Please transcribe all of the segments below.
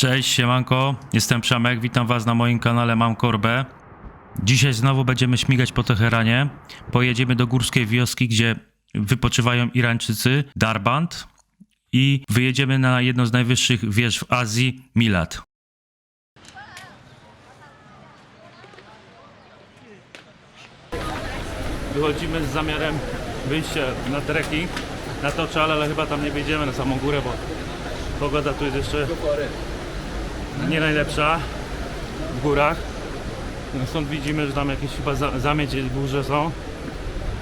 Cześć, siemanko, jestem Przemek, witam was na moim kanale Mam Korbę. Dzisiaj znowu będziemy śmigać po Teheranie. Pojedziemy do górskiej wioski, gdzie wypoczywają Irańczycy, Darband i wyjedziemy na jedną z najwyższych wież w Azji, Milat. Wychodzimy z zamiarem wyjścia na trekking, na Toczal, ale chyba tam nie wyjdziemy na samą górę, bo pogoda tu jest jeszcze nie najlepsza w górach. No Stąd widzimy, że tam jakieś chyba za- zamieć i burze są.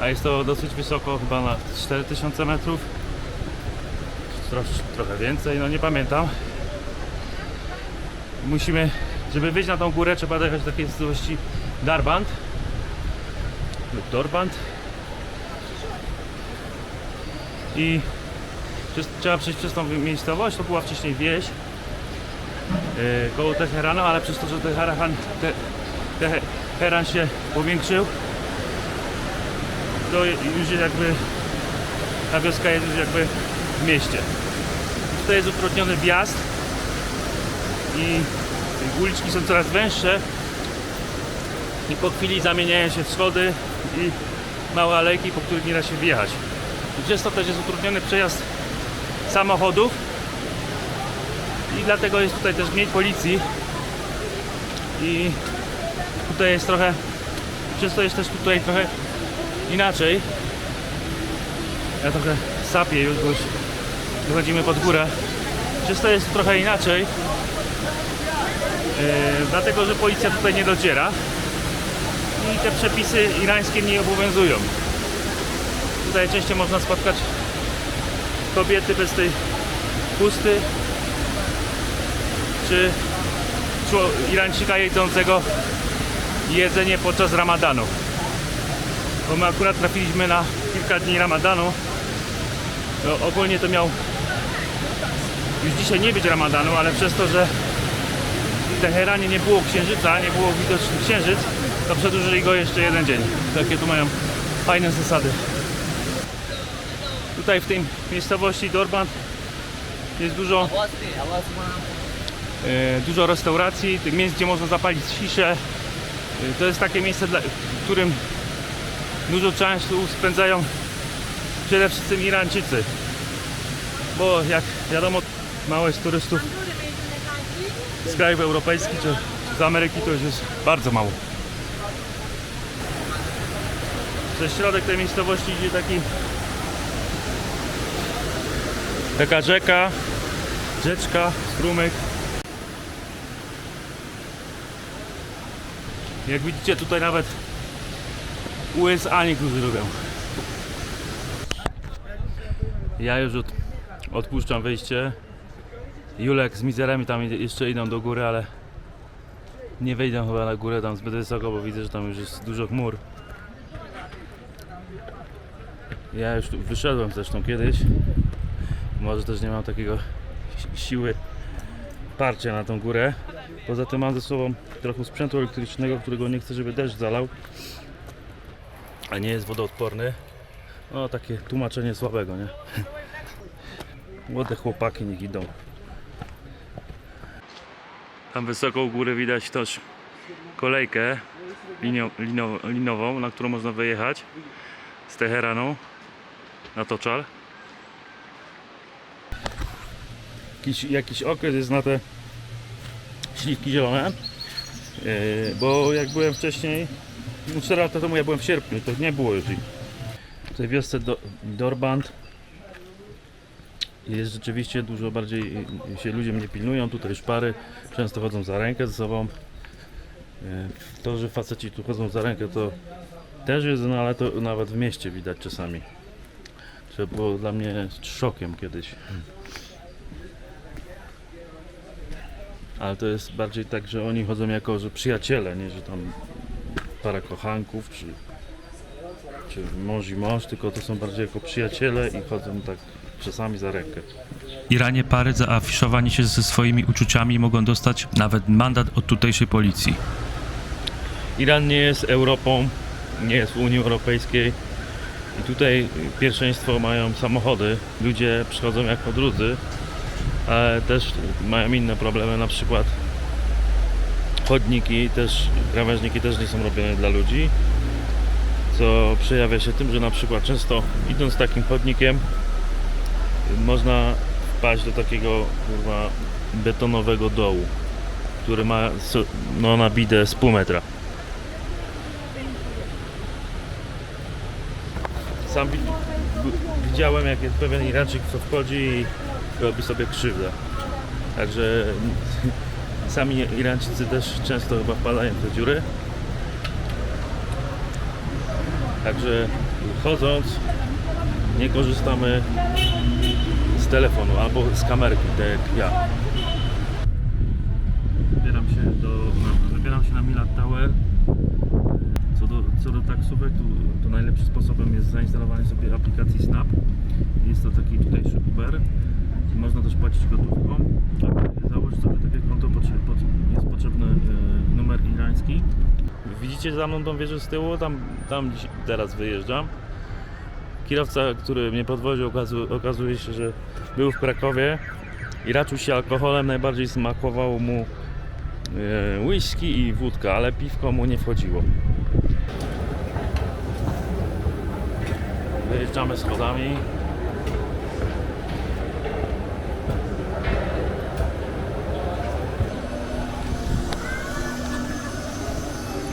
A jest to dosyć wysoko, chyba na 4000 metrów. Trosz, trochę więcej, no nie pamiętam. Musimy, żeby wyjść na tą górę, trzeba dojechać do takiej miejscowości Darband lub Dorband. I przez, trzeba przejść przez tą miejscowość, to była wcześniej wieś koło Teheranu, ale przez to, że Teheran, te, Teheran się powiększył, to już jest jakby ta wioska jest już jakby w mieście. Tutaj jest utrudniony wjazd i uliczki są coraz węższe i po chwili zamieniają się w schody i małe alejki, po których nie da się wjechać. Przez to też jest utrudniony przejazd samochodów i dlatego jest tutaj też mniej policji. I tutaj jest trochę przez to jest też tutaj trochę inaczej. Ja trochę sapię już, bo już dochodzimy pod górę. Przez to jest trochę inaczej. Yy, dlatego, że policja tutaj nie dociera. I te przepisy irańskie nie obowiązują. Tutaj częściej można spotkać kobiety bez tej chusty czy Irańczyka jedzącego jedzenie podczas ramadanu. Bo my akurat trafiliśmy na kilka dni ramadanu. No, ogólnie to miał już dzisiaj nie być ramadanu, ale przez to, że w Teheranie nie było księżyca, nie było widoczny księżyc, to przedłużyli go jeszcze jeden dzień. Takie tu mają fajne zasady. Tutaj w tej miejscowości Dorban jest dużo dużo restauracji, tych miejsc, gdzie można zapalić ciszę. E, To jest takie miejsce, w którym dużo czasu spędzają przede wszystkim Irańczycy. Bo jak wiadomo, mało turystów z krajów europejskich czy z Ameryki, to już jest bardzo mało. Przez środek tej miejscowości idzie taki taka rzeka, rzeczka, strumyk. Jak widzicie tutaj nawet USA niektórzy lubią. Ja już od, odpuszczam wyjście. Julek z mizerami tam jeszcze idą do góry, ale nie wejdę chyba na górę tam zbyt wysoko, bo widzę, że tam już jest dużo chmur. Ja już wyszedłem zresztą kiedyś. Może też nie mam takiego si- siły parcia na tą górę. Poza tym mam ze sobą trochę sprzętu elektrycznego, którego nie chcę, żeby deszcz zalał. A nie jest wodoodporny. No takie tłumaczenie słabego, nie? Młode chłopaki niech idą. Tam wysoko u góry widać też kolejkę linią, linią, linową, na którą można wyjechać z Teheranu na Toczal. Jakiś, jakiś okres jest na te śliwki zielone. Yy, bo jak byłem wcześniej, no 4 lata temu ja byłem w sierpniu, to nie było już ich. W tej wiosce do, Dorband jest rzeczywiście dużo bardziej yy, się ludzie mnie pilnują, tutaj szpary często chodzą za rękę ze sobą. Yy, To, że faceci tu chodzą za rękę to też jest, no ale to nawet w mieście widać czasami. To było dla mnie szokiem kiedyś. Ale to jest bardziej tak, że oni chodzą jako że przyjaciele, nie że tam para kochanków, czy, czy mąż i mąż, tylko to są bardziej jako przyjaciele i chodzą tak czasami za rękę. Iranie pary za afiszowanie się ze swoimi uczuciami mogą dostać nawet mandat od tutejszej policji. Iran nie jest Europą, nie jest w Unii Europejskiej i tutaj pierwszeństwo mają samochody. Ludzie przychodzą jak podródzy ale też mają inne problemy, na przykład chodniki, też krawężniki też nie są robione dla ludzi, co przejawia się tym, że na przykład często idąc takim chodnikiem można wpaść do takiego kurwa betonowego dołu, który ma no, na bidę z pół metra. Sam widziałem, jak jest pewien Irańczyk, co wchodzi i robi sobie krzywdę. Także sami Irańczycy też często chyba wpadają te dziury. Także chodząc nie korzystamy z telefonu albo z kamerki, tak jak ja. Wybieram się do, na, wybieram się na Milat Tower. Co do, co do taksówek, to, to najlepszym sposobem jest zainstalowanie sobie aplikacji Snap. Jest to taki tutejszy Uber. Można też płacić gotówką. Aby założyć sobie takie konto, jest potrzebny e, numer irański. Widzicie za mną tą wieżę z tyłu? Tam, tam teraz wyjeżdżam. Kierowca, który mnie podwoził, okazu- okazuje się, że był w Krakowie i raczył się alkoholem. Najbardziej smakowało mu e, whisky i wódka, ale piwko mu nie wchodziło. Wyjeżdżamy schodami.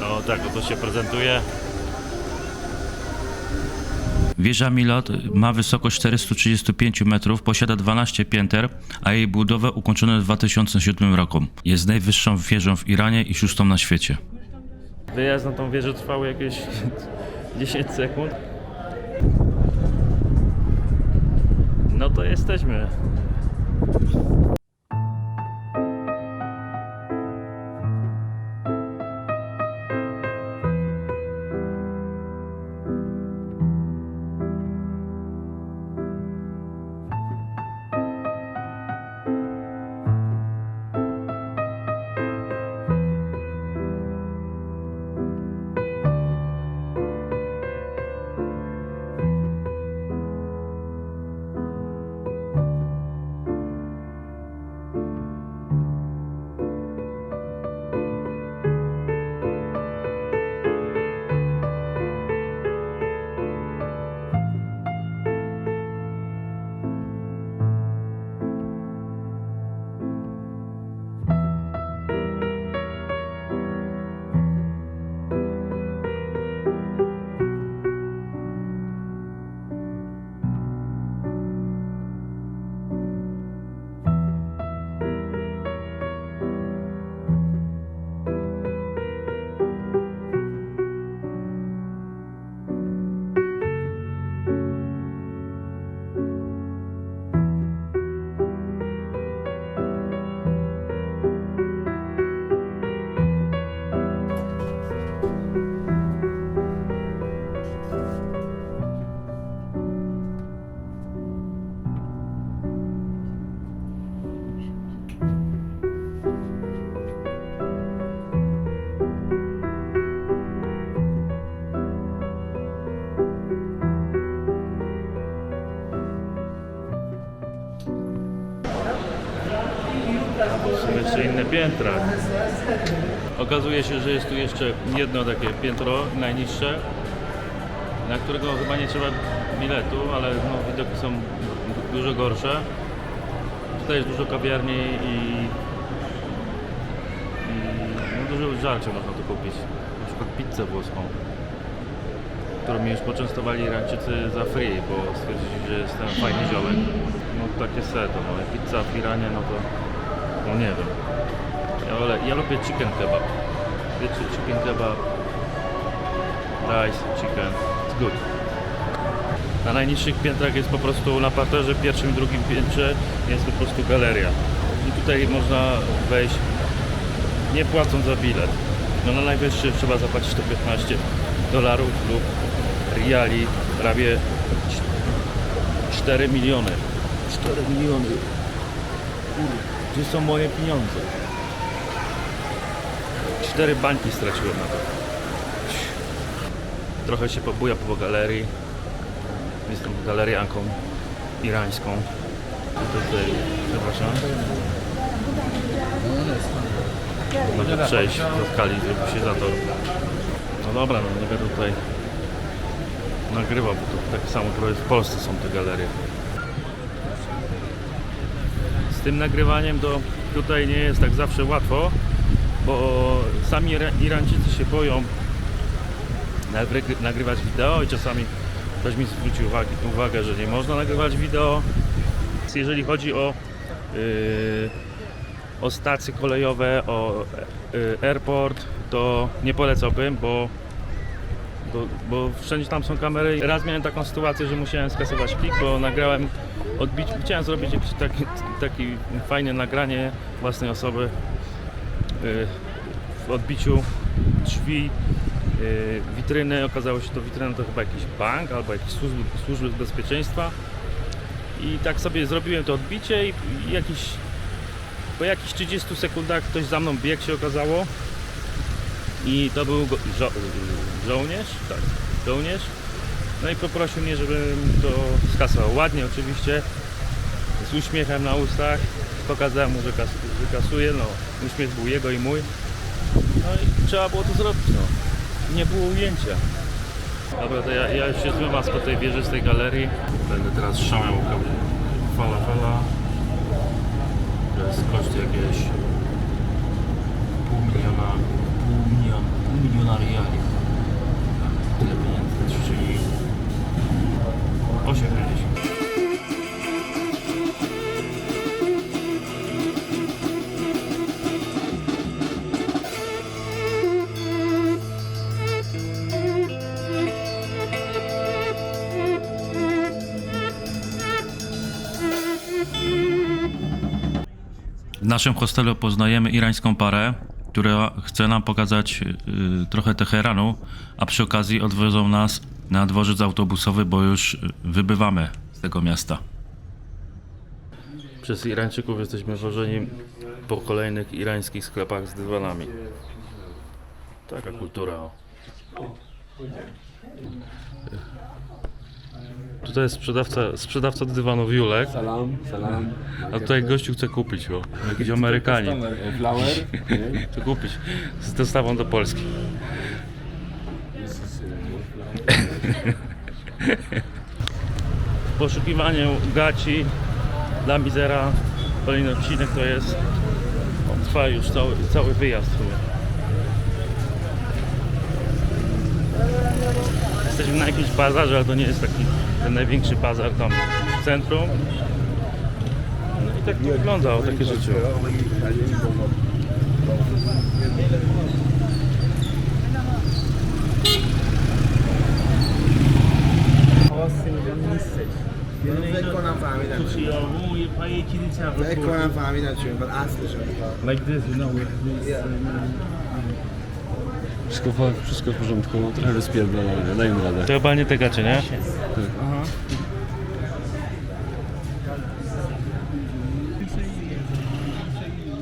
No tak, oto się prezentuje. Wieża Milot ma wysokość 435 metrów, posiada 12 pięter, a jej budowę ukończono w 2007 roku. Jest najwyższą wieżą w Iranie i szóstą na świecie. Wyjazd na tą wieżę trwał jakieś 10 sekund. No to jesteśmy. Jeszcze inne piętra. Okazuje się, że jest tu jeszcze jedno takie piętro, najniższe, na którego chyba nie trzeba biletu, ale no, widoki są du- dużo gorsze. Tutaj jest dużo kawiarni i, i no, dużo żarcia można tu kupić. Na przykład pizzę włoską, którą mi już poczęstowali Irańczycy za free, bo stwierdzili, że jestem fajny ziołek. No takie seto, no pizza w Iranie, no to no nie wiem. Ja, wolę, ja lubię chicken kebab. Wiecie, chicken kebab, rice, chicken, it's good. Na najniższych piętrach jest po prostu na parterze pierwszym i drugim piętrze jest po prostu galeria. I tutaj można wejść nie płacąc za bilet. No na najwyższy trzeba zapłacić 115 dolarów lub riali, prawie 4 miliony. 4 miliony. Kurde, Gdzie są moje pieniądze? Cztery bańki straciłem na to. Trochę się pobuja po galerii. Jestem galerianką irańską. Tutaj, przepraszam. Mogę przejść do skali, żeby się zator. No dobra, no nie będę tutaj nagrywał, bo to tak samo trochę w Polsce są te galerie. Tym nagrywaniem to tutaj nie jest tak zawsze łatwo, bo sami Ira- Irańczycy się boją nagry- nagrywać wideo i czasami ktoś mi zwrócił uwagę, uwagę że nie można nagrywać wideo. Jeżeli chodzi o, yy, o stacje kolejowe, o yy, airport, to nie polecałbym, bo, bo, bo wszędzie tam są kamery. Raz miałem taką sytuację, że musiałem skasować plik, bo nagrałem odbić, chciałem zrobić jakiś taki, taki fajne nagranie własnej osoby yy, w odbiciu drzwi yy, witryny. Okazało się, że to witryna to chyba jakiś bank albo jakieś służby, służby bezpieczeństwa. I tak sobie zrobiłem to odbicie i, i jakiś, po jakichś 30 sekundach ktoś za mną biegł się okazało. I to był go, żo, żołnierz, tak, żołnierz. No i poprosił mnie, żebym to skasował. Ładnie oczywiście, z uśmiechem na ustach. Pokazałem mu, że, kas, że kasuje, no uśmiech był jego i mój. No i trzeba było to zrobić, no. Nie było ujęcia. Dobra, to ja, ja już się zmywam z po tej wieży, z tej galerii. Będę teraz szamiał fala fala. To jest koszt jakieś pół miliona, Tyle pieniędzy, czyli 8,50. W naszym hostelu poznajemy irańską parę, która chce nam pokazać y, trochę Teheranu, a przy okazji odwiozą nas na dworzec autobusowy, bo już y, wybywamy z tego miasta. Przez Irańczyków jesteśmy wożeni po kolejnych irańskich sklepach z dywanami. Taka kultura. o. Tutaj jest sprzedawca, sprzedawca dywanów Julek, Salam, salam. a tutaj gościu chce kupić go. Jakiś Amerykanin. Flower. Chce kupić z dostawą do Polski. W poszukiwaniu gaci dla Mizera kolejny odcinek to jest on trwa już cały, cały wyjazd w sumie. Jesteśmy na jakimś bazarze, ale to nie jest taki ten największy bazar tam w centrum. No i tak to wygląda, o takie rzeczy. فکر کنم فهمیدم فکر کنم فهمیدم چی بعد اصلش Like this, you know, with this, wszystko, w- wszystko w porządku, trochę rozpierdolone, dajmy radę. To chyba nie te gacie, nie?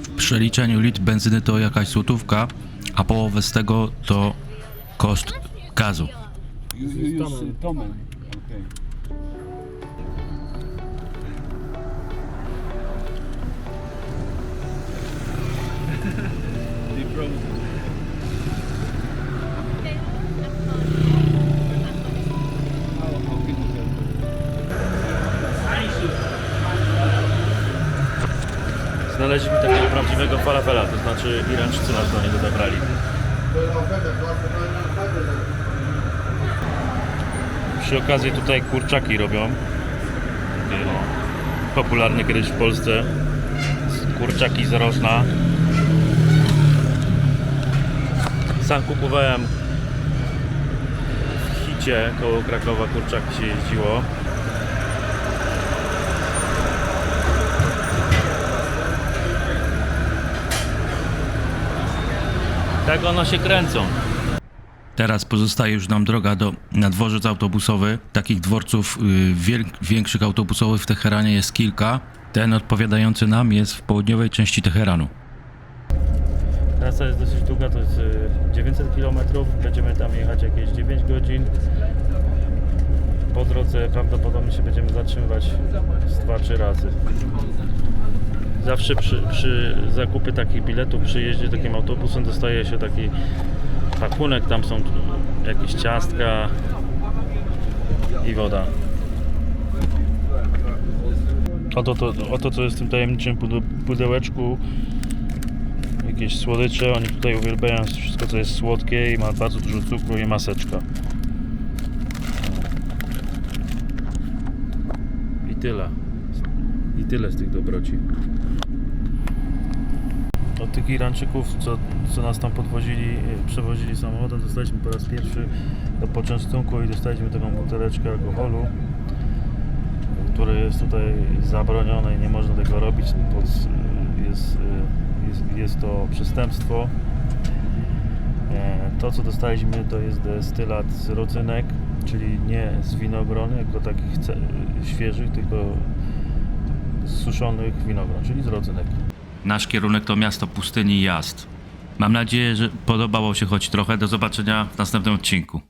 W przeliczeniu litr benzyny to jakaś złotówka, a połowę z tego to koszt gazu. Tomen. Znaleźliśmy prawdziwego falafela, to znaczy Irańczycy nas do niego zabrali. Przy okazji tutaj kurczaki robią. Takie Popularne kiedyś w Polsce. Kurczaki z rożna. Sam kupowałem w Hicie koło Krakowa kurczaki się jeździło. Tak ono się kręcą. Teraz pozostaje już nam droga do, na dworzec autobusowy. Takich dworców y, wiel, większych autobusowych w Teheranie jest kilka. Ten odpowiadający nam jest w południowej części Teheranu. Trasa jest dosyć długa, to jest y, 900 km. Będziemy tam jechać jakieś 9 godzin. po drodze prawdopodobnie się będziemy zatrzymywać z 2-3 razy. Zawsze przy, przy zakupie takich biletów, przy jeździe takim autobusem dostaje się taki pakunek, tam są jakieś ciastka i woda. Oto, to, oto co jest w tym tajemniczym pude- pudełeczku. Jakieś słodycze, oni tutaj uwielbiają wszystko co jest słodkie i ma bardzo dużo cukru i maseczka. I tyle. I tyle z tych dobroci. Tych Irańczyków, co, co nas tam podwozili, e, przewozili samochodem, dostaliśmy po raz pierwszy do poczęstunku i dostaliśmy taką buteleczkę alkoholu, które jest tutaj zabronione i nie można tego robić, bo s- jest, e, jest, jest to przestępstwo. E, To, co dostaliśmy, to jest destylat z rodzynek, czyli nie z winogron, jako takich świeżych, tylko z suszonych winogron, czyli z rodzynek. Nasz kierunek to miasto pustyni i Jazd. Mam nadzieję, że podobało się choć trochę. Do zobaczenia w następnym odcinku.